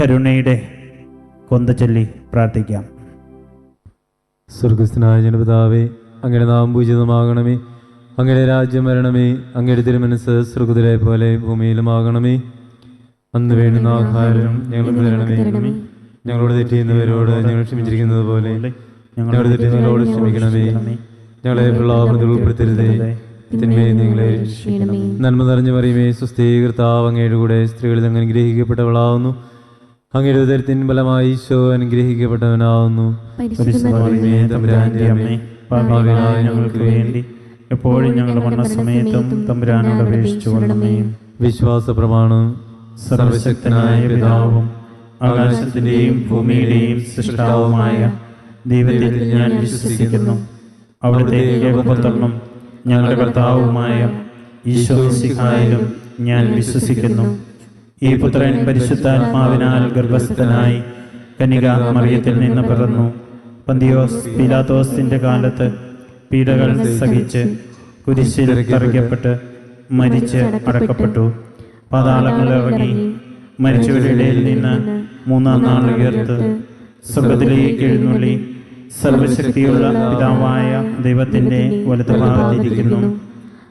കരുണയുടെ കൊന്ത ചൊല്ലി പ്രാർത്ഥിക്കാം. സ്വർഗസ്നായ ജനപിതാവേ അങ്ങനെ നാം പൂജിതമാകണമേ. അങ്ങയുടെ രാജ്യം വരണമേ. അങ്ങയുടെ തിരുമനസ് സ്വർഗതിലെ പോലെ ഭൂമിയിലുമാകണമേ. അന്ന് വേണ്ടുന്ന ആഹാരം തരണമേ. ഞങ്ങളോട് തെറ്റിയുന്നവരോട് ഞങ്ങൾ ക്ഷമിച്ചിരിക്കുന്നത് പോലെ ഞങ്ങളുടെ തെറ്റി ഞങ്ങളോട് ക്ഷമിക്കണമേ. ഞങ്ങളെ പ്രലോഭനത്തിൽ ഉൾപ്പെടുത്തരുതേ. നിങ്ങളെ നന്മ നിറഞ്ഞു പറയുമേ സ്വസ്ഥീകൃത അങ്ങയുടെ കൂടെ സ്ത്രീകളിൽ അങ്ങ് അനുഗ്രഹിക്കപ്പെട്ടവളാവുന്നു. അങ്ങയുടെ ഉദരത്തിൻ ഫലമായി ഈശോ അനുഗ്രഹിക്കപ്പെട്ടവനാവുന്നു. എപ്പോഴും ഞങ്ങൾ വന്ന സമയത്തും ഞങ്ങൾക്ക് വേണ്ടി എപ്പോഴും ഞങ്ങളുടെ സമയത്തും തമ്പുരാനോട് അപേക്ഷിച്ചു കൊള്ളണമേ വിശ്വാസ പ്രമാണം സർവശക്തനായ പിതാവും ആകാശത്തിന്റെയും ഭൂമിയുടെയും സൃഷ്ടാവുമായ ദൈവത്തിൽ ഞാൻ വിശ്വസിക്കുന്നു. അവിടുത്തെ ഏകപുത്രനും ഞങ്ങളുടെ കർത്താവുമായ ഈശോ സിഹായിലും ഞാൻ വിശ്വസിക്കുന്നു. ഈ പുത്രൻ പരിശുദ്ധാത്മാവിനാൽ ഗർഭസ്ഥനായി കനിക മറിയത്തിൽ നിന്ന് പിറന്നു. പന്തിയോസ് പീലാത്തോസിന്റെ കാലത്ത് പീഡകൾ സഹിച്ച് കുരിശിൽ തറയ്ക്കപ്പെട്ട് മരിച്ച് അടക്കപ്പെട്ടു. പാതാളങ്ങളിൽ ഇറങ്ങി മരിച്ചവരുടെ നിന്ന് മൂന്നാം നാൾ ഉയർത്ത് സ്വർഗത്തിലേക്ക് എഴുന്നള്ളി സർവശക്തിയുള്ള പിതാവായ ദൈവത്തിന്റെ വലതുഭാഗത്തിരിക്കുന്നു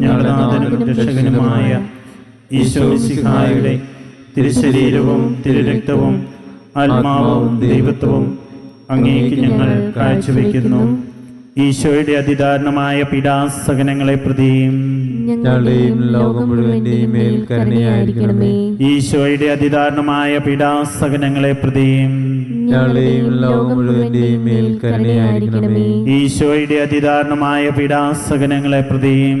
ഞങ്ങളുടെ നാഥനും രക്ഷകനുമായ ഈശോ സിഹായുടെ തിരുശരീരവും തിരുരക്തവും ആത്മാവും ദൈവത്വവും അങ്ങേക്ക് ഞങ്ങൾ കാഴ്ചവെക്കുന്നു. ഈശോയുടെ അതിദാരുണമായ പീഡാസകനങ്ങളെ പ്രതിയും ഈശോയുടെ അതിദാരുണമായ പീഡാസകനങ്ങളെ പ്രതിയും ഈശോയുടെ അതിദാരുണമായ പീഡാസകനങ്ങളെ പ്രതിയും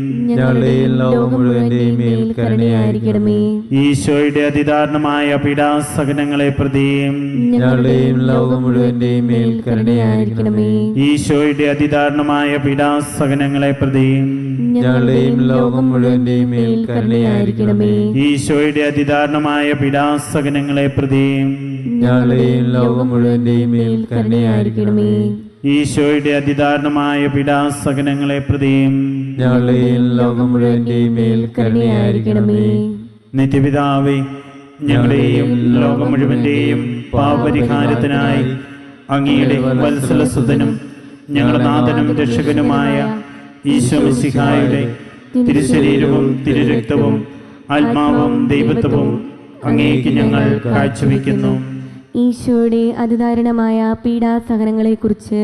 ഞങ്ങളുടെയും ലോകം മുഴുവന്റെയും മേൽ കരുണയായിരിക്കണമേ. ഈശോയുടെ അതിദാരണമായ പീഡാസകനങ്ങളെ പ്രതിയും ഞങ്ങളുടെയും ലോകം മുഴുവന്റെയും മേൽ കരുണയായിരിക്കണമേ. ഈശോയുടെ അതിദാരണമായ പീഡാസകനങ്ങളെ പ്രതിയും ഞങ്ങളുടെയും ലോകം മുഴുവന്റെയും മേൽ കരുണയായിരിക്കണമേ. ഈശോയുടെ അതിദാരണമായ പീഡാസകനങ്ങളെ പ്രതിയും ഞങ്ങളുടെയും ലോകം മുഴുവന്റെയും മേൽ കരുണയായിരിക്കണമേ. ഈശോയുടെ അതിദാരണമായ പീഡാസകനങ്ങളെ പ്രതിയും ഞങ്ങളുടെയും ലോകം മുഴുവന്റെയും മേൽ കരുണയായിരിക്കണമേ. നിത്യപിതാവേ ഞങ്ങളുടെയും ലോകം മുഴുവന്റെയും പാപപരിഹാരത്തിനായി അങ്ങയുടെ വത്സലസുതനും ഞങ്ങളുടെ നാഥനും രക്ഷകനുമായ ഈശോ മിശിഹായുടെ തിരുശരീരവും തിരുരക്തവും ആത്മാവും ദൈവത്വവും അങ്ങേക്ക് ഞങ്ങൾ കാഴ്ചവെക്കുന്നു. ഈശോയുടെ അതിദാരുണമായ പീഡാസഹനങ്ങളെക്കുറിച്ച്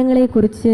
പീഡാസഹനങ്ങളെക്കുറിച്ച്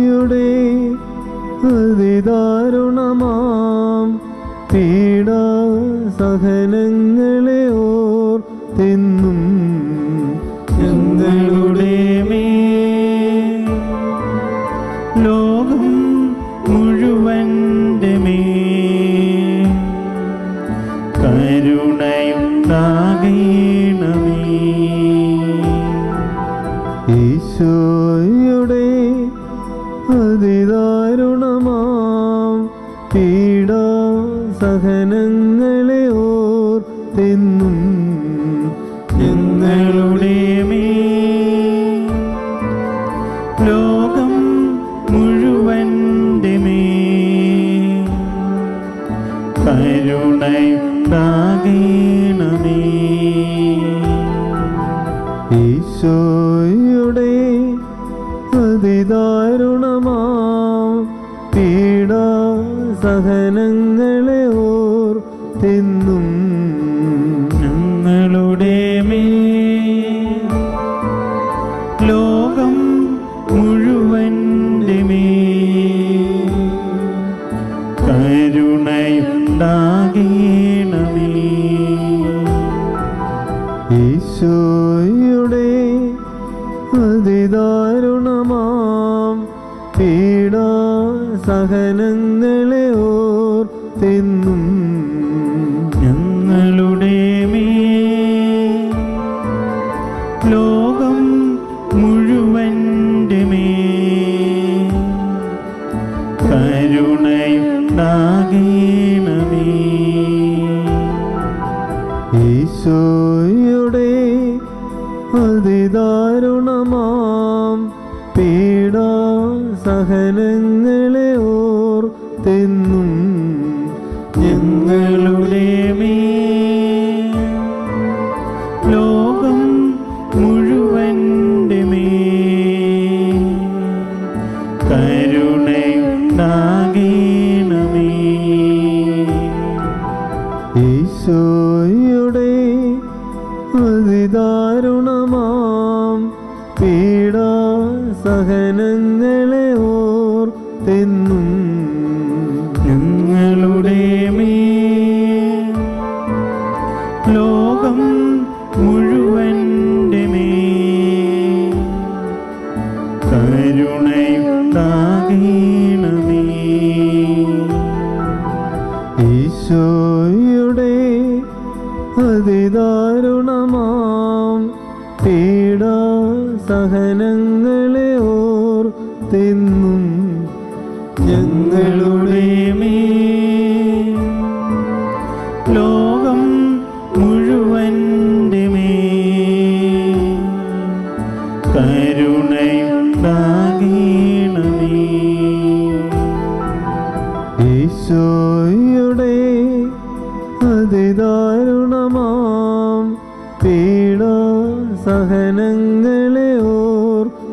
അതിദാരുണമാം. പീഡാ സഹനങ്ങളെ ഓർ തിന്നും ഞങ്ങളുടെ മേൽ. ലോകം മുഴുവന്റെ കരുണയുണ്ടാകേണമേ ഈശോയുടെ അതിദാരുണമാം പീഡ സഹനങ്ങളെ ലോകം സഹനങ്ങളെ ഓർത്തെന്നും ഞങ്ങളുടെ മേ ലോകം മുഴുവൻ മേൽ. കരുണയുണ്ടാകേണമേ. ഈശോയുടെ അതിദാരുണമാം പീഡാ സഹനങ്ങളെ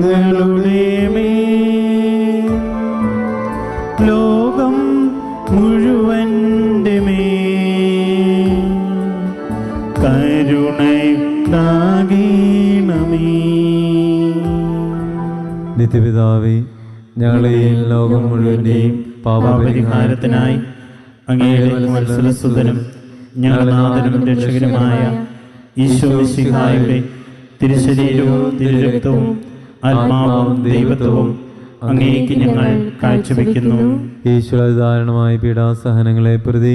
മേൽ ലോകം മുഴുവന്റെ മേൽ കരുണയുണ്ടാകണമേ. നിത്യപിതാവേ ഞങ്ങളെയും ലോകം മുഴുവന്റെയും പാപപരിഹാരത്തിനായി അങ്ങയുടെ മത്സരസുതനും ഞങ്ങളുടെ നാഥനും രക്ഷകനുമായ ഈശോ മിശിഹായുടെ തിരുശരീരവും തിരുരക്തവും ആത്മാവും ദൈവത്വവും അങ്ങേക്ക് ഞങ്ങൾ കാഴ്ചവെക്കുന്നു. ഈശ്വരധാരണമായ പീഡാസഹനങ്ങളെ പ്രതി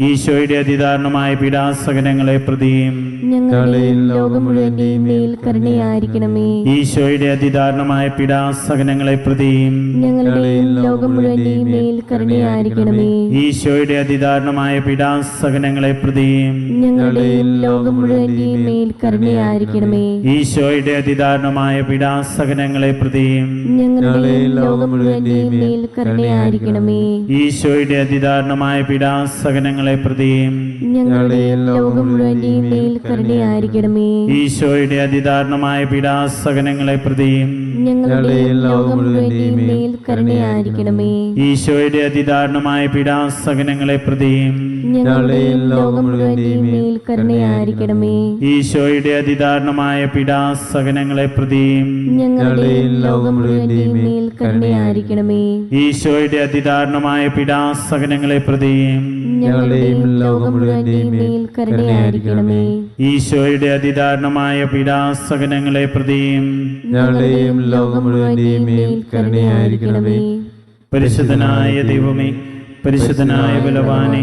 ഈശോയുടെ അതിദാരണമായ പീഡാസകനങ്ങളെ പ്രതിയും ഈശോയുടെ അതിദാരണമായ പീഡാസകനങ്ങളെ പ്രതിയും ഈശോയുടെ അതിദാരണമായ പീഡാസകനങ്ങളെ പ്രതിയും ഈശോയുടെ അതിദാരണമായ പീഡാസകനങ്ങളെ പ്രതിയും ഈശോയുടെ അതിദാരണമായ പീഡാസകനങ്ങളെ പ്രതിയും. മേൽ കരുണയായിരിക്കണമേ. ഈശോയുടെ അതിദാരണമായ പീഡാസകനങ്ങളെ പ്രതിയും. ഈശോയുടെ അതിദാരണമായ പീഡാസകനങ്ങളെ പ്രതിയും. ഞങ്ങളുടെയും ലോകം മുഴുവന്റെയും മേൽ കരുണയായിരിക്കണമേ. ഈശോയുടെ അതിദാരുണമായ പീഡാസകനങ്ങളെ പ്രതിയും ഞങ്ങളുടെയും ലോകം മുഴുവന്റെയും മേൽ കരുണയായിരിക്കണമേ. ഈശോയുടെ അതിദാരുണമായ പീഡാസകനങ്ങളെ പ്രതിയും ഞങ്ങളുടെയും ലോകം മുഴുവന്റെയും മേൽ കരുണയായിരിക്കണമേ. ഈശോയുടെ അതിദാരുണമായ പീഡാസകനങ്ങളെ പ്രതിയും ഞങ്ങളുടെയും ലോകം മുഴുവന്റെയും മേൽ കരുണയായിരിക്കണമേ. പരിശുദ്ധനായ ദൈവമേ പരിശുദ്ധനായ ബലവാനെ